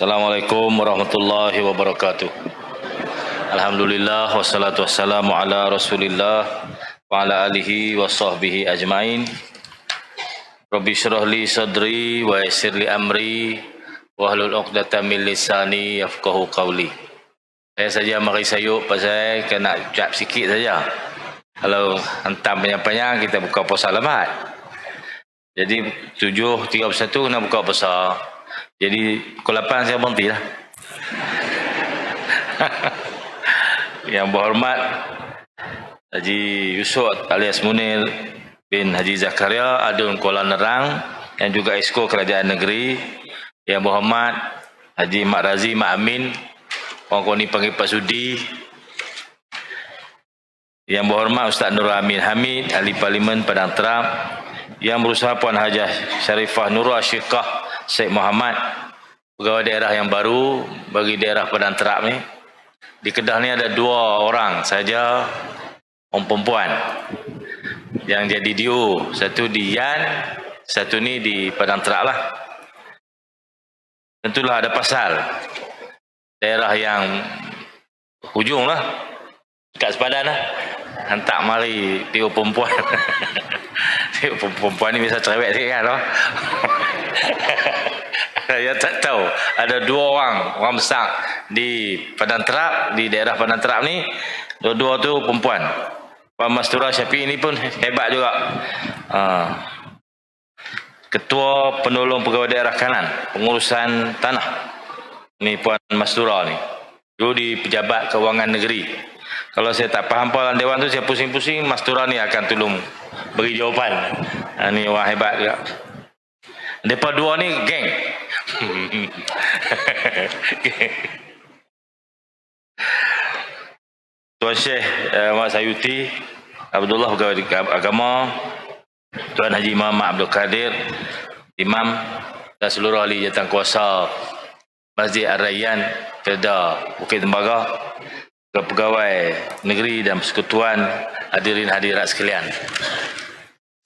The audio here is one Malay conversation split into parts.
Assalamualaikum warahmatullahi wabarakatuh. Alhamdulillah wassalatu wassalamu ala Rasulillah wa ala alihi wa sahbihi ajmain. Rabbi syrah li sadri wa yassir li amri wa hlul 'uqdatam min lisani yafqahu qawli. Saya saja mari sayuk pasal kena ucap sikit saja. Kalau hantam panjang-panjang kita buka puasa lemat. Jadi 7.31 kena buka puasa. Jadi pukul 8 saya berhenti lah. Yang berhormat Haji Yusof alias Munir bin Haji Zakaria Adun Kuala Nerang yang juga Esko Kerajaan Negeri. Yang berhormat Haji Mak Razi Mak Amin Orang kau ni panggil Pak Sudi. Yang berhormat Ustaz Nur Amin Hamid Ahli Parlimen Padang Terap. Yang berusaha Puan Hajah Syarifah Nurul Asyikah Syed Muhammad pegawai daerah yang baru bagi daerah Padang Terap ni. Di Kedah ni ada dua orang saja orang perempuan. Yang jadi dio satu di Yan satu ni di Padang Terap lah. Tentulah ada pasal daerah yang hujung lah dekat sepadan lah. Hantar mari dio perempuan. Dio perempuan ni bisa cerewet sikit kan oh? saya tak tahu. Ada dua orang orang besar di Padang Terap di daerah Padang Terap ni. Dua-dua tu perempuan. Puan Mastura Syafiq ini pun hebat juga. Uh, ketua penolong pegawai daerah kanan pengurusan tanah. Ni Puan Mastura ni. Dulu di pejabat kewangan negeri. Kalau saya tak faham Puan Dewan tu saya pusing-pusing Mastura ni akan tolong beri jawapan. Uh, ni orang hebat juga. Depa dua ni geng. Tuan Syekh uh, Mak Sayuti Abdullah Pegawai Agama Tuan Haji Muhammad Abdul Kadir Imam dan seluruh ahli jawatan kuasa Masjid Ar-Rayyan Firda Bukit Tembaga pegawai negeri dan persekutuan hadirin hadirat sekalian.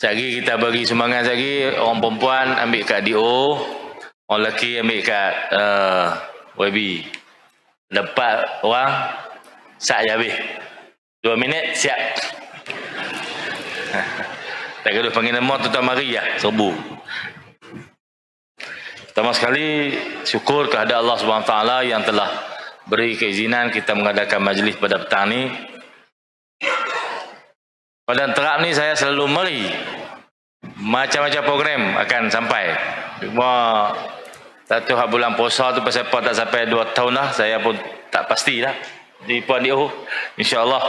Lagi kita bagi sumbangan lagi orang perempuan ambil kat DO, orang lelaki ambil kat uh, WB. Dapat orang sat je habis. Dua minit siap. tak kena panggil nama tuan mari ya, serbu. Pertama sekali syukur kepada Allah taala yang telah beri keizinan kita mengadakan majlis pada petang ni pada terap ni saya selalu meri macam-macam program akan sampai. Cuma satu hak bulan puasa tu pasal apa tak sampai dua tahun lah. Saya pun tak pasti lah. Di Puan Dio. InsyaAllah.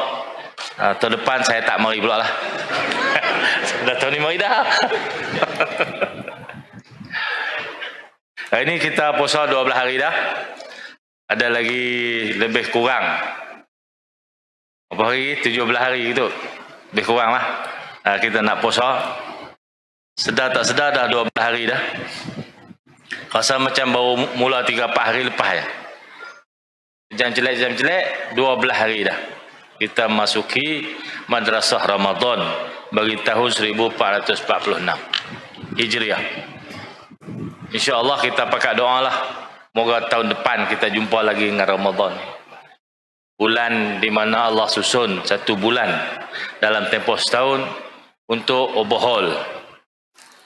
Uh, tahun depan saya tak mari pula lah. dah tahun ni mari dah. Hari ni kita puasa 12 hari dah. Ada lagi lebih kurang. Apa hari? 17 hari gitu. Lebih kurang lah. Uh, kita nak puasa. Sedar tak sedar dah 12 hari dah. Rasa macam baru mula 3-4 hari lepas ya. Jam jelek jam jelek 12 hari dah. Kita masuki madrasah Ramadan bagi tahun 1446 Hijriah. Insya-Allah kita pakai doa lah. Moga tahun depan kita jumpa lagi dengan Ramadan. Bulan di mana Allah susun satu bulan dalam tempoh setahun untuk overhaul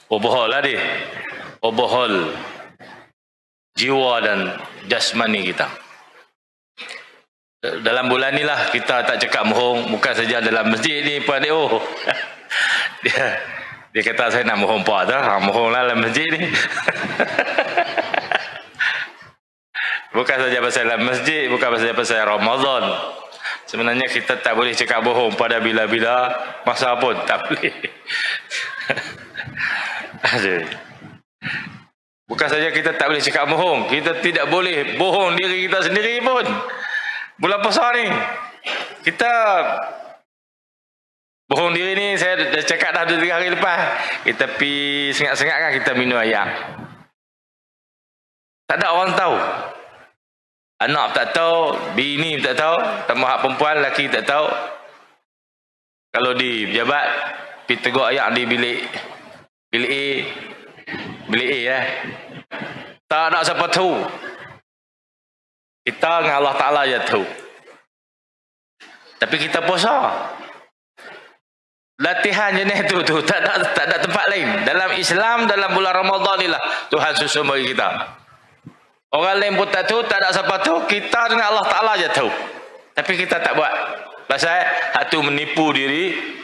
overhaul lah dia overhaul jiwa dan jasmani kita. Dalam bulan ni lah kita tak cakap mohong bukan saja dalam masjid ni Puan Deo. Dia, dia kata saya nak mohong puan tu ha, mohong lah dalam masjid ni. Bukan saja pasal dalam masjid bukan saja pasal Ramadan. Sebenarnya kita tak boleh cakap bohong pada bila-bila masa pun tak boleh ada. Bukan saja kita tak boleh cakap bohong, kita tidak boleh bohong diri kita sendiri pun. Bulan puasa ni, kita bohong diri ni saya dah cakap dah 2 hari lepas. Kita pi sengat-sengat kan kita minum air. Tak ada orang tahu. Anak tak tahu, bini tak tahu, tambah hak perempuan, lelaki tak tahu. Kalau di pejabat, pergi tegur ayah di bilik Bilik A. Bilik A eh. Tak nak siapa tahu. Kita dengan Allah Ta'ala je tahu. Tapi kita puasa. Latihan jenis tu tu tak ada tak ada tempat lain. Dalam Islam dalam bulan Ramadan ni lah Tuhan susun bagi kita. Orang lain pun tak tahu, tak ada siapa tahu. Kita dengan Allah Ta'ala je tahu. Tapi kita tak buat. Pasal hak tu menipu diri.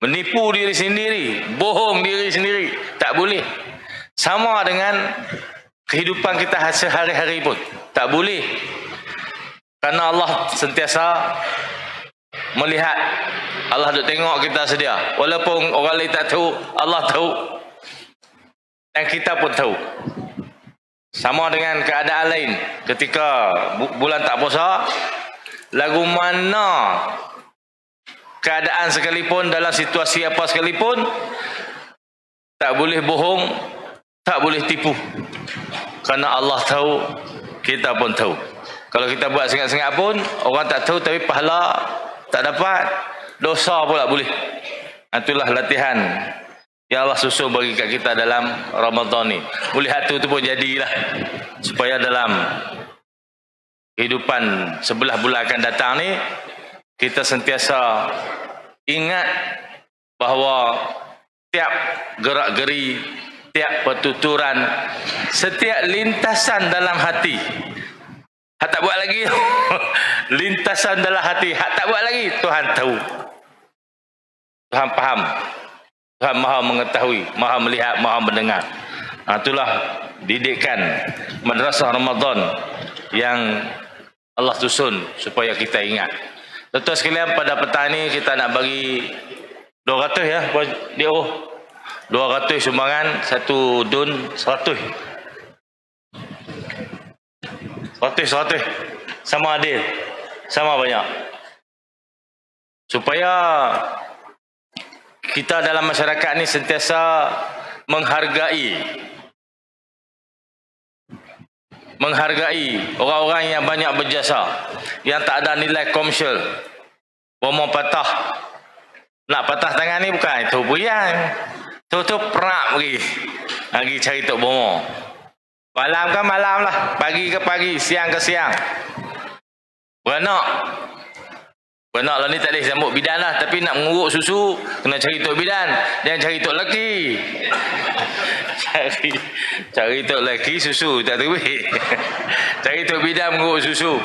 Menipu diri sendiri. Bohong diri sendiri. Tak boleh. Sama dengan kehidupan kita sehari-hari pun. Tak boleh. Kerana Allah sentiasa melihat. Allah duk tengok kita sedia. Walaupun orang lain tak tahu, Allah tahu. Dan kita pun tahu. Sama dengan keadaan lain. Ketika bu- bulan tak puasa, lagu mana keadaan sekalipun dalam situasi apa sekalipun tak boleh bohong, tak boleh tipu. Kerana Allah tahu, kita pun tahu. Kalau kita buat sengat-sengat pun, orang tak tahu tapi pahala tak dapat. Dosa pula boleh. Itulah latihan yang Allah susun bagi kat kita dalam Ramadan ni. Boleh hatu tu pun jadilah. Supaya dalam kehidupan sebelah bulan akan datang ni, kita sentiasa ingat bahawa tiap gerak-geri, tiap pertuturan, setiap lintasan dalam hati. Hak tak buat lagi. lintasan dalam hati. Hak tak buat lagi. Tuhan tahu. Tuhan faham. Tuhan maha mengetahui, maha melihat, maha mendengar. Ha, itulah didikan madrasah Ramadan yang Allah susun supaya kita ingat. Tuan sekalian pada petang ni kita nak bagi 200 ya, oh. 200 sumbangan, satu dun 100. 100 100. Sama adil. Sama banyak. Supaya kita dalam masyarakat ni sentiasa menghargai menghargai orang-orang yang banyak berjasa yang tak ada nilai komersial bomo patah nak patah tangan ni bukan itu buyang tu tu perak pergi lagi cari tok bomo malam kan malam lah pagi ke pagi siang ke siang beranak Benar lah ni tak boleh sambut bidan lah. Tapi nak menguruk susu, kena cari tok bidan. Jangan cari tok lelaki. Cari cari tok lelaki susu, tak terbaik. cari tok bidan menguruk susu.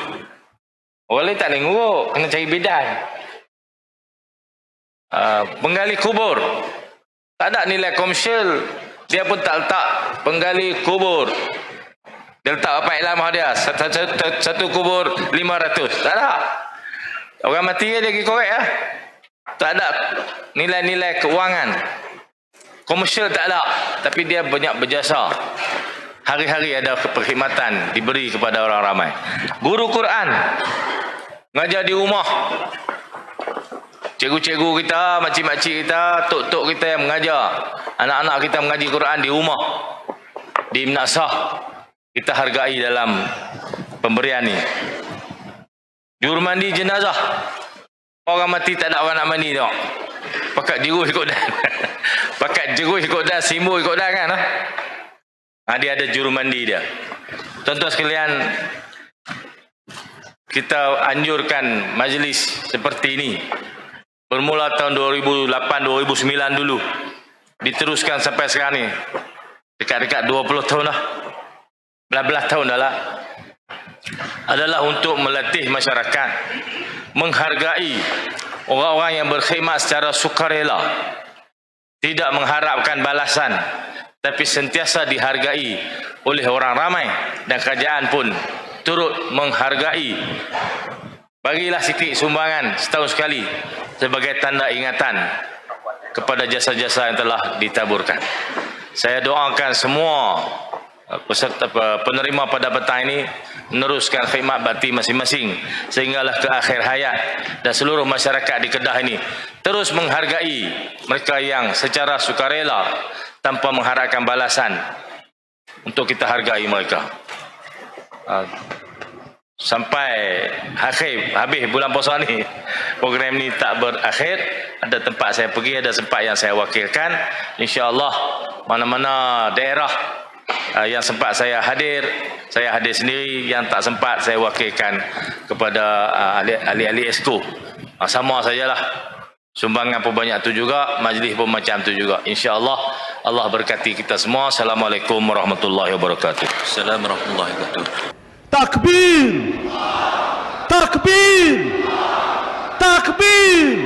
Lain tak boleh menguruk, kena cari bidan. Uh, penggali kubur. Tak ada nilai komersial. Dia pun tak letak penggali kubur. Dia letak apa ilmu dia? Satu, satu, satu kubur 500. Tak ada. Orang mati dia pergi korek lah. Tak ada nilai-nilai keuangan. Komersial tak ada. Tapi dia banyak berjasa. Hari-hari ada perkhidmatan diberi kepada orang ramai. Guru Quran. Ngajar di rumah. Cikgu-cikgu kita, makcik-makcik kita, tok-tok kita yang mengajar. Anak-anak kita mengaji Quran di rumah. Di Mnasah. Kita hargai dalam pemberian ni. Juru mandi jenazah. Orang mati tak ada orang nak mandi tengok. Pakat jeruh ikut dan. Pakat jeruh ikut dan, simbol ikut dan kan. Ha, dia ada juru mandi dia. Tuan-tuan sekalian, kita anjurkan majlis seperti ini. Bermula tahun 2008-2009 dulu. Diteruskan sampai sekarang ni. Dekat-dekat 20 tahun lah. Belah-belah tahun dah lah adalah untuk melatih masyarakat menghargai orang-orang yang berkhidmat secara sukarela tidak mengharapkan balasan tapi sentiasa dihargai oleh orang ramai dan kerajaan pun turut menghargai. Bagilah sikit sumbangan setahun sekali sebagai tanda ingatan kepada jasa-jasa yang telah ditaburkan. Saya doakan semua peserta penerima pada petang ini meneruskan khidmat bakti masing-masing sehinggalah ke akhir hayat dan seluruh masyarakat di Kedah ini terus menghargai mereka yang secara sukarela tanpa mengharapkan balasan untuk kita hargai mereka. Uh, sampai akhir habis bulan puasa ni program ni tak berakhir. Ada tempat saya pergi ada tempat yang saya wakilkan. Insyaallah mana-mana daerah uh, yang sempat saya hadir Saya hadir sendiri yang tak sempat saya wakilkan kepada uh, ahli- ahli-ahli esko. Uh, sama sajalah. Sumbangan pun banyak tu juga, majlis pun macam tu juga. InsyaAllah Allah berkati kita semua. Assalamualaikum warahmatullahi wabarakatuh. Assalamualaikum warahmatullahi wabarakatuh. takbir takbir takbir